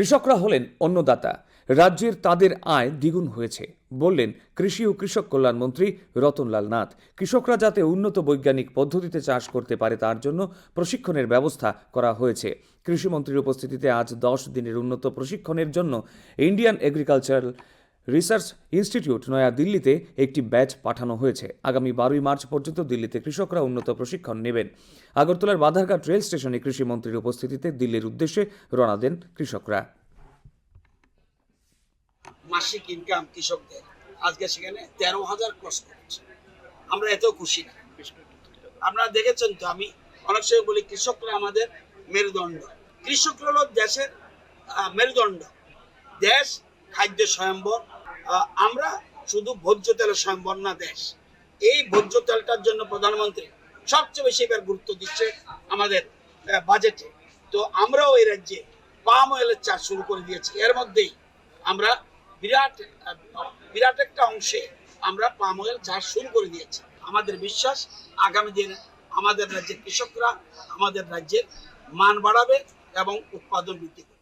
কৃষকরা হলেন অন্নদাতা। রাজ্যের তাদের আয় দ্বিগুণ হয়েছে, বললেন কৃষি ও কৃষক কল্যাণ মন্ত্রী রতনলাল নাথ। কৃষকরা যাতে উন্নত বৈজ্ঞানিক পদ্ধতিতে চাষ করতে পারে তার জন্য প্রশিক্ষণের ব্যবস্থা করা হয়েছে। কৃষিমন্ত্রীর উপস্থিতিতে আজ দশ দিনের উন্নত প্রশিক্ষণের জন্য ইন্ডিয়ান এগ্রিকালচারাল রিসার্চ ইনস্টিটিউট নয়া দিল্লিতে একটি ব্যাচ পাঠানো হয়েছে। আগামী বারোই মার্চ পর্যন্ত দিল্লিতে কৃষকরা উন্নত প্রশিক্ষণ নেবেন। আগরতলার বাধারঘাট রেল স্টেশনে কৃষিমন্ত্রীর উপস্থিতিতে দিল্লির উদ্দেশ্যে রওনা দেন কৃষকরা। মাসিক ইনকাম কৃষকদের। আজকে সেখানে তেরো হাজার ক্রস করেছে। আমরা এত খুশি না। আপনারা দেখেছেন তো, আমি অনেক সময় বলি কৃষকরা আমাদের মেরুদণ্ড। কৃষকরা হলো দেশের মেরুদণ্ড। দেশ খাদ্য স্বয়ম্বর। আমরা শুধু ভোজ্য তেলের স্বয়ম্বর না, দেশ। এই ভোজ্য তেলটার জন্য প্রধানমন্ত্রী সবচেয়ে বেশি এবার গুরুত্ব দিচ্ছে আমাদের বাজেটে তো আমরাও এই রাজ্যে পাম অয়েলের চাষ শুরু করে দিয়েছি। এর মধ্যেই আমরা বিরাট বিরাট একটা অংশে আমরা পাম অয়েল চাষ শুরু করে দিয়েছি। আমাদের বিশ্বাস, আগামী দিনে আমাদের রাজ্যের কৃষকরা আমাদের রাজ্যের মান বাড়াবে এবং উৎপাদন বৃদ্ধি করবে।